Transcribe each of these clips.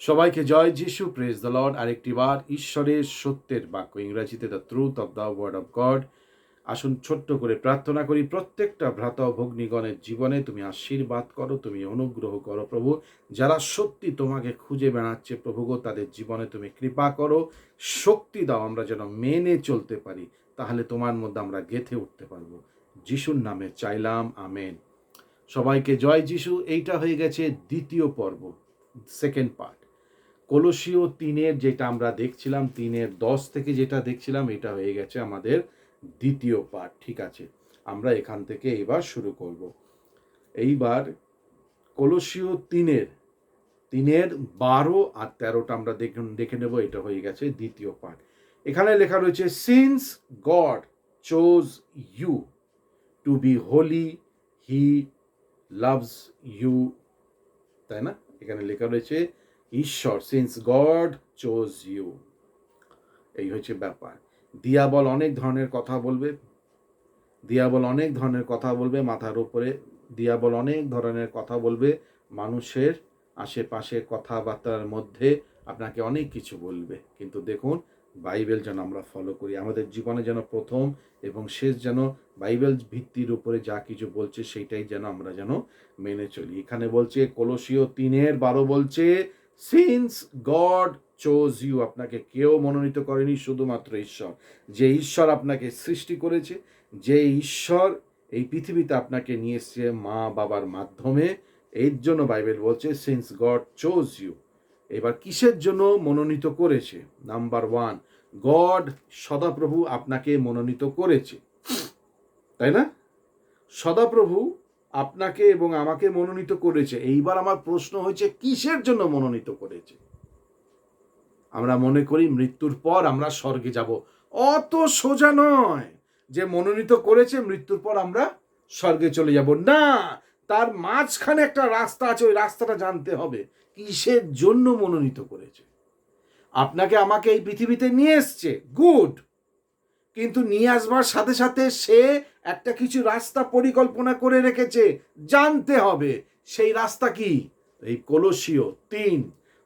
সবাইকে জয় যিশু press the Lord আরেকটি বার, ঈশ্বরের সত্যের বাক্য। ইংরাজিতে the truth of the word of God আসুন ছোট্ট করে প্রার্থনা করি, প্রত্যেকটা ভ্রাতা ভগ্নীগণের জীবনে তুমি আশীর্বাদ করো, তুমি অনুগ্রহ করো প্রভু। যারা সত্যি তোমাকে খুঁজে বেড়াচ্ছে, প্রভু গো, তাদের জীবনে তুমি কৃপা করো। শক্তি দাও, আমরা যেন মেনে চলতে পারি। তাহলে তোমার মধ্যে আমরা গেথে উঠতে পারব। যিশুর নামে চাইলাম, আমেন। সবাইকে জয় যিশু। এইটা হয়ে গেছে দ্বিতীয় পর্ব সেকেন্ড পার্ট কলসীয় তিনের যেটা আমরা দেখছিলাম, তিনের দশ থেকে যেটা দেখছিলাম, এটা হয়ে গেছে আমাদের দ্বিতীয় পার্ট ঠিক আছে? আমরা এখান থেকে এবার শুরু করব। এইবার কলসীয় তিনের তিনের বারো আর তেরোটা আমরা দেখুন দেখে নেব, এটা হয়ে গেছে দ্বিতীয় পার্ট এখানে লেখা রয়েছে since God chose you to be holy he loves you তাই না? এখানে লেখা রয়েছে ঈশ্বর সিন্স গড চোজ ইউ এই হচ্ছে ব্যাপার। দিয়াবল অনেক ধরনের কথা বলবে, দিয়াবল অনেক ধরনের কথা বলবে, মাথার উপরে দিয়াবল অনেক ধরনের কথা বলবে, মানুষের আশেপাশে কথাবার্তার মধ্যে আপনাকে অনেক কিছু বলবে। কিন্তু দেখুন, বাইবেল যেন আমরা ফলো করি, আমাদের জীবনে যেন প্রথম এবং শেষ যেন বাইবেল ভিত্তির উপরে যা কিছু বলছে, সেইটাই যেন আমরা যেন মেনে চলি। এখানে বলছে কলসীয় তিনের বারো বলছে সিন্স গড চোজ ইউ আপনাকে কেউ মনোনীত করেনি, শুধুমাত্র ঈশ্বর। যে ঈশ্বর আপনাকে সৃষ্টি করেছে, যে ঈশ্বর এই পৃথিবীতে আপনাকে নিয়ে এসছে মা বাবার মাধ্যমে, এর জন্য বাইবেল বলছে সিন্স গড চোজ ইউ এবার কিসের জন্য মনোনীত করেছে? নাম্বার ওয়ান গড সদাপ্রভু আপনাকে মনোনীত করেছে। তাই না? সদাপ্রভু আপনাকে এবং আমাকে মনোনীত করেছে। এইবার আমার প্রশ্ন হয়েছে, কিসের জন্য মনোনীত করেছে? আমরা মনে করি মৃত্যুর পর আমরা স্বর্গে যাব। অত সোজা নয় যে মনোনীত করেছে, মৃত্যুর পর আমরা স্বর্গে চলে যাব। না, তার মাঝখানে একটা রাস্তা আছে, ওই রাস্তাটা জানতে হবে, কিসের জন্য মনোনীত করেছে? আপনাকে আমাকে এই পৃথিবীতে নিয়ে এসছে, গুড। কিন্তু নিয়ে আসবার সাথে সাথে সে একটা কিছু রাস্তা পরিকল্পনা করে রেখেছে, জানতে হবে। সেই রাস্তা কি? এই কলসীয় তিন।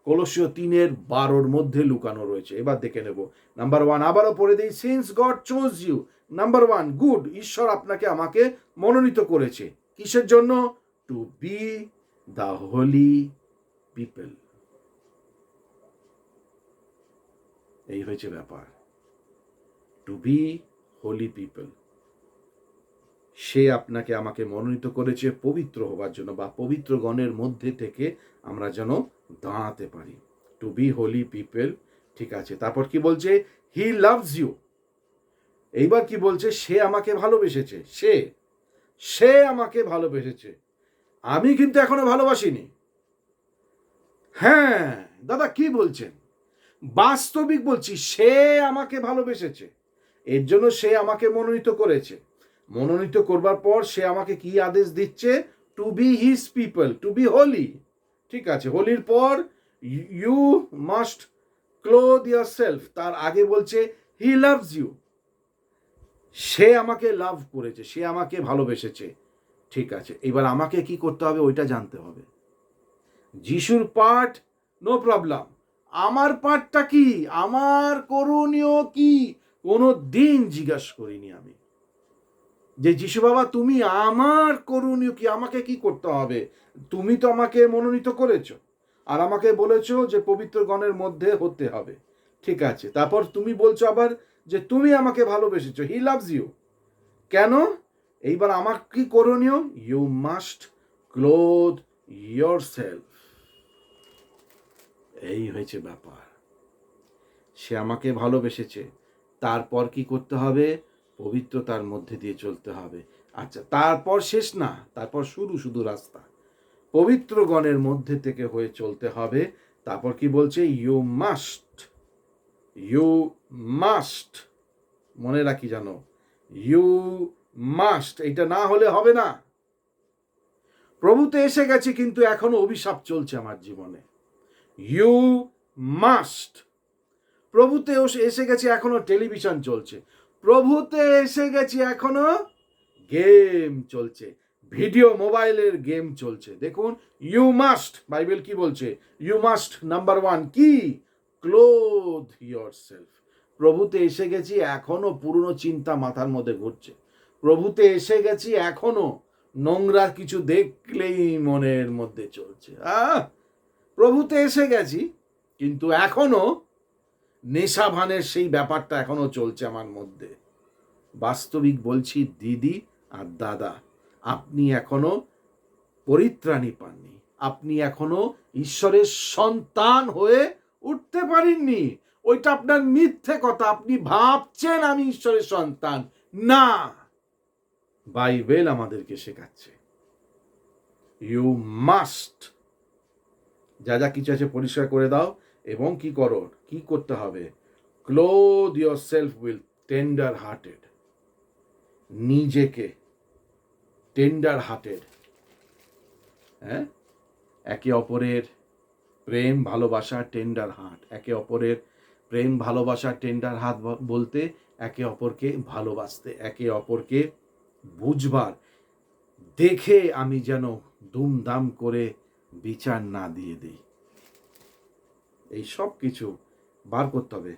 কলসীয় তিনের বারোর মধ্যে লুকানো রয়েছে। এবার দেখে নেব। নাম্বার ওয়ান আবারও পড়ে দিই। Since God chose you number one good ঈশ্বর আপনাকে আমাকে মনোনীত করেছে। কিসের জন্য? To be the holy people এই হয়েছে ব্যাপার। টু বি হোলি পিপল সে আপনাকে আমাকে মনোনীত করেছে পবিত্র হবার জন্য বা পবিত্র গণের মধ্যে থেকে আমরা যেন দাঁড়াতে পারি। টু বি হোলি পিপল ঠিক আছে। তারপর কি বলছে? হি লাভস ইউ এইবার কি বলছে? সে আমাকে ভালোবেসেছে। সে সে আমাকে ভালোবেসেছে। আমি কিন্তু এখনও ভালোবাসিনি। হ্যাঁ দাদা কি বলছেন? বাস্তবিক বলছি, সে আমাকে ভালোবেসেছে। এর জন্য সে আমাকে মনোনীত করেছে। মনোনীত করবার পর সে আমাকে কি আদেশ দিচ্ছে? To be his people to be holy ঠিক আছে হোলির পর you must clothe yourself তার আগে বলছে হি লাভস ইউ সে আমাকে লাভ করেছে, সে আমাকে ভালোবেসেছে। ঠিক আছে, এবার আমাকে কি করতে হবে ওইটা জানতে হবে। যিশুর পাঠ নো প্রবলেম আমার পাঠটা কি? আমার করণীয় কি? কোনো দিন জিজ্ঞাসা করিনি আমি। যে যিশু বাবা, তুমি আমার করণীয় কি? আমাকে কি করতে হবে? তুমি তো আমাকে মনোনীত করেছ আর আমাকে বলেছ যে পবিত্র গণের মধ্যে হতে হবে। ঠিক আছে, তারপর তুমি বলছো আবার যে তুমি আমাকে ভালোবেসেছো। হি লাভস ইউ কেন? এইবার আমার কি করণীয়? You must clothe yourself এই হয়েছে ব্যাপার। সে আমাকে ভালোবেসেছে। তারপর কি করতে হবে? পবিত্রতার মধ্যে দিয়ে চলতে হবে। আচ্ছা তারপর শেষ না, তারপর শুরু, শুধু রাস্তা। পবিত্র গণের মধ্যে থেকে হয়ে চলতে হবে। তারপর কি বলছে? ইউ মাস্ট ইউ মাস্ট মনে রাখি জানো ইউ মাস্ট এটা না হলে হবে না। প্রভুতে এসে গেছে, কিন্তু এখনও অভিশাপ চলছে আমার জীবনে। ইউ মাস্ট প্রভুতে এসে গেছে, এখনও টেলিভিশন চলছে। প্রভুতে এসে গেছি এখনও। গেম চলছে। ভিডিও মোবাইলের গেম চলছে। দেখুন ইউ মাস্ট বাইবেল কি বলছে? ইউ মাস্ট নাম্বার ওয়ান কি? ক্লোথ ইয়োর সেলফ প্রভুতে এসে গেছি এখনও, পুরনো চিন্তা মাথার মধ্যে ঘুরছে। প্রভুতে এসে গেছি এখনও, নোংরা কিছু দেখলেই মনের মধ্যে চলছে। আহ! প্রভুতে এসে গেছি, কিন্তু এখনও নেশা ভানের সেই ব্যাপারটা এখনও চলছে আমার মধ্যে। বাস্তবিক বলছি, দিদি আর দাদা, আপনি এখনও পরিত্রাণী পাননি। আপনি এখনও ঈশ্বরের সন্তান হয়ে উঠতে পারেননি। ওইটা আপনার মিথ্যে কথা। আপনি ভাবছেন আমি ঈশ্বরের সন্তান। না! বাইবেল আমাদেরকে শেখাচ্ছে। ইউ মাস্ট যা যা কিছু আছে পরিষ্কার করে দাও। এবং কি করো? কি করতে হবে? Clothe yourself will tender hearted নিজেকে টেন্ডার হার্টেড হ্যাঁ? একে অপরের প্রেম, ভালোবাসা টেন্ডার হার্ট একে অপরের প্রেম, ভালোবাসা টেন্ডার হাত বলতে একে অপরকে ভালোবাসতে, একে অপরকে বুঝবার। দেখে আমি যেন দুমদাম করে বিচার না দিয়ে দিই। এই সব কিছু বার করতে হবে।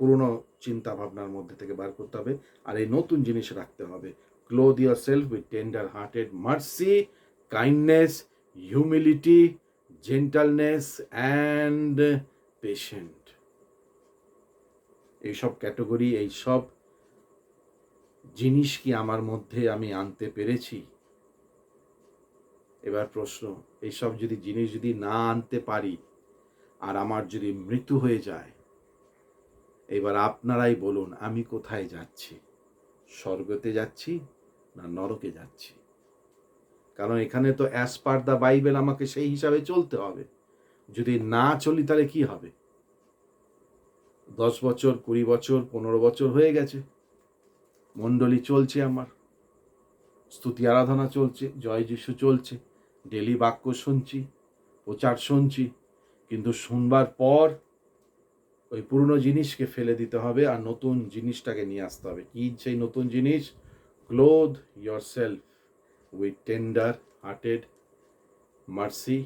পুরনো চিন্তা ভাবনার মধ্যে থেকে বার করতে হবে আর এই নতুন জিনিস রাখতে হবে। Clothe yourself with tender hearted mercy kindness humility gentleness and patient এইসব ক্যাটাগরি এইসব জিনিস কি আমার মধ্যে আমি আনতে পেরেছি? এবার প্রশ্ন এইসব যদি জিনিস যদি না আনতে পারি আর আমার যদি মৃত্যু হয়ে যায়, এবার আপনারাই বলুন, আমি কোথায় যাচ্ছি? স্বর্গতে যাচ্ছি না নরকে যাচ্ছি? কারণ এখানে তো অ্যাজ পার দ্য বাইবেল আমাকে সেই হিসাবে চলতে হবে। যদি না চলি, তাহলে কি হবে? দশ বছর, কুড়ি বছর, পনেরো বছর হয়ে গেছে। মণ্ডলী চলছে আমার। স্তুতি আরাধনা চলছে, জয় যিশু চলছে ডেলি বাক্য শুনছি, প্রচার শুনছি। কিন্তু শুনবার পর ওই পুরনো জিনিসকে ফেলে দিতে হবে আর নতুন জিনিসটাকে নিয়ে আসতে হবে। কি সেই নতুন জিনিস? Clothe yourself with tender hearted mercy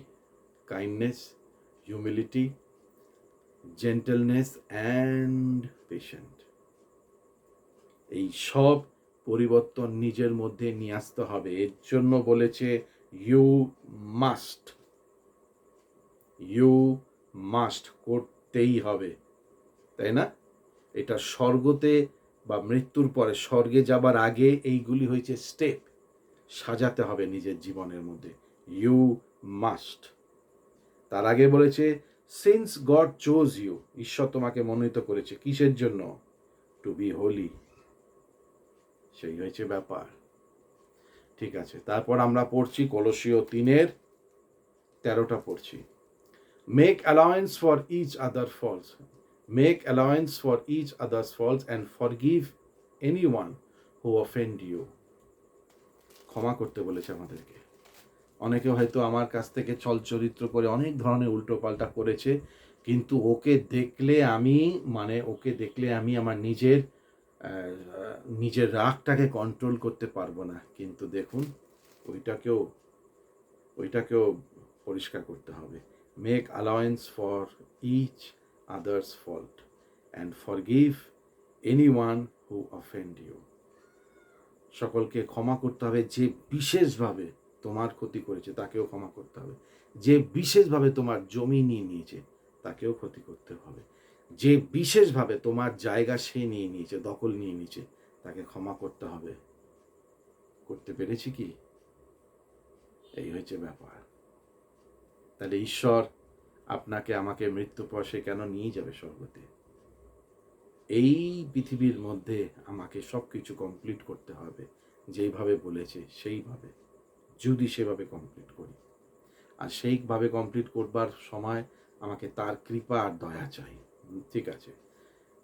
kindness humility gentleness and patient এই সব পরিবর্তন নিজের মধ্যে নিয়ে আসতে হবে। এর জন্য বলেছে ইউ মাস্ট ইউ মাস্ট করতেই হবে, তাই না? এটা স্বর্গতে বা মৃত্যুর পরে স্বর্গে যাবার আগে এইগুলি হয়েছে স্টেপ সাজাতে হবে নিজের জীবনের মধ্যে। ইউ মাস্ট তার আগে বলেছে সিন্স গড চোজ ইউ ঈশ্বর তোমাকে মনোনীত করেছে, কিসের জন্য? টু বি হোলি সেই হয়েছে ব্যাপার। ঠিক আছে, তারপর আমরা পড়ছি কলসীয় তিনের, তেরোটা পড়ছি। For each other faults make allowance for each others faults and forgive anyone who offend you ক্ষমা করতে বলেছে আমাদেরকে। অনেকে হয়তো আমার কাছ থেকে চল চরিত্র করে অনেক ধরনের উল্টোপাল্টা করেছে, কিন্তু ওকে দেখলে আমি মানে ওকে দেখলে আমি আমার নিজের নিজের রাগটাকে কন্ট্রোল করতে পারব না। কিন্তু দেখুন, ওইটাকেও ওইটাকেও পরিষ্কার করতে হবে। For each others fault and forgive anyone who offend you সকলকে ক্ষমা করতে হবে, যে বিশেষভাবে তোমার ক্ষতি করেছে, তাকেও ক্ষমা করতে হবে। যে বিশেষভাবে তোমার জমি নিয়ে নিয়েছে, তাকেও ক্ষতি করতে হবে। যে বিশেষভাবে তোমার জায়গা সে নিয়ে নিয়েছে, দখল নিয়ে নিয়েছে, তাকে ক্ষমা করতে হবে। করতে পেরেছি কি? এই হয়েছে ব্যাপার। তাহলে ঈশ্বর আপনাকে আমাকে মৃত্যু পর সে কেন নিয়ে যাবে স্বর্গতে? এই পৃথিবীর মধ্যে আমাকে সব কিছু কমপ্লিট করতে হবে। যেইভাবে বলেছে, সেইভাবে। যদি সেভাবে কমপ্লিট করি। আর সেইভাবে কমপ্লিট করবার সময় আমাকে তার কৃপা আর দয়া চাই। ঠিক আছে?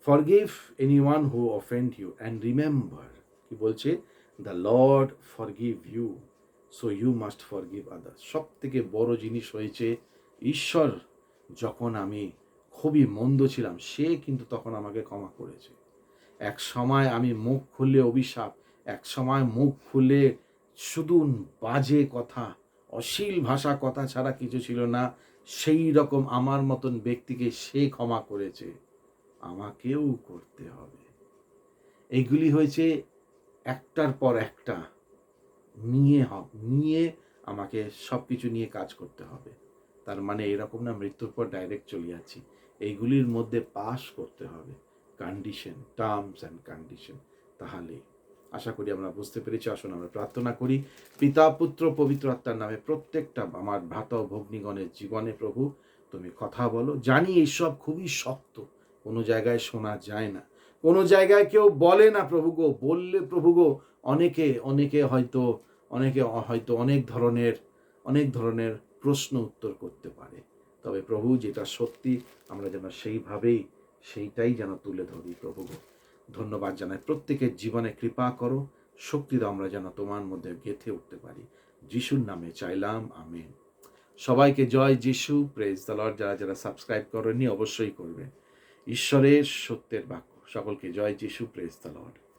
Forgive anyone who offend you and remember কি বলছে? The Lord forgive you so you must forgive others সব থেকে বড় জিনিস হয়েছে, ঈশ্বর যখন আমি খুবই মন্দ ছিলাম, সে কিন্তু তখন আমাকে ক্ষমা করেছে। এক সময় আমি মুখ খুললে অভিশাপ, এক সময় মুখ খুলে শুধু বাজে কথা, অশ্লীল ভাষা কথা ছাড়া কিছু ছিল না, সেই রকম আমার মতন ব্যক্তিকে সে ক্ষমা করেছে। আমাকেও করতে হবে। এইগুলি হয়েছে একটার পর একটা। নিয়ে নিয়ে আমাকে সব কিছু নিয়ে কাজ করতে হবে। তার মানে এরকম না, মৃত্যুর পর ডাইরেক্ট চলে যাচ্ছি। এইগুলির মধ্যে পাস করতে হবে। কন্ডিশন টার্মস অ্যান্ড কন্ডিশন তাহলে আশা করি আমরা বুঝতে পেরেছি। আসুন আমরা প্রার্থনা করি। পিতা, পুত্র, পবিত্র আত্মার নামে প্রত্যেকটা আমার ভ্রাতা ও ভগ্নীগণের জীবনে প্রভু, তুমি কথা বলো। জানি এইসব খুবই শক্ত। কোনো জায়গায় শোনা যায় না। কোনো জায়গায় কেউ বলে না, প্রভু গো, বললে প্রভু গো। অনেকে অনেকে হয়তো অনেকে হয়তো অনেক ধরনের অনেক ধরনের প্রশ্ন উত্তর করতে পারে। তবে প্রভু, যেটা সত্যি, আমরা যেন সেইভাবেই, সেইটাই যেন তুলে ধরি প্রভু। ধন্যবাদ জানাই। প্রত্যেকের জীবনে কৃপা করো। শক্তি দাও আমরা যেন তোমার মধ্যে গেঁথে উঠতে পারি। যিশুর নামে চাইলাম, আমেন। সবাইকে জয় যিশু। প্রেজ দ্য লর্ড যারা যারা সাবস্ক্রাইব করেননি, অবশ্যই করবে। ঈশ্বরের সত্যের বাক্য। সকলকে জয় যিশু। Praise the Lord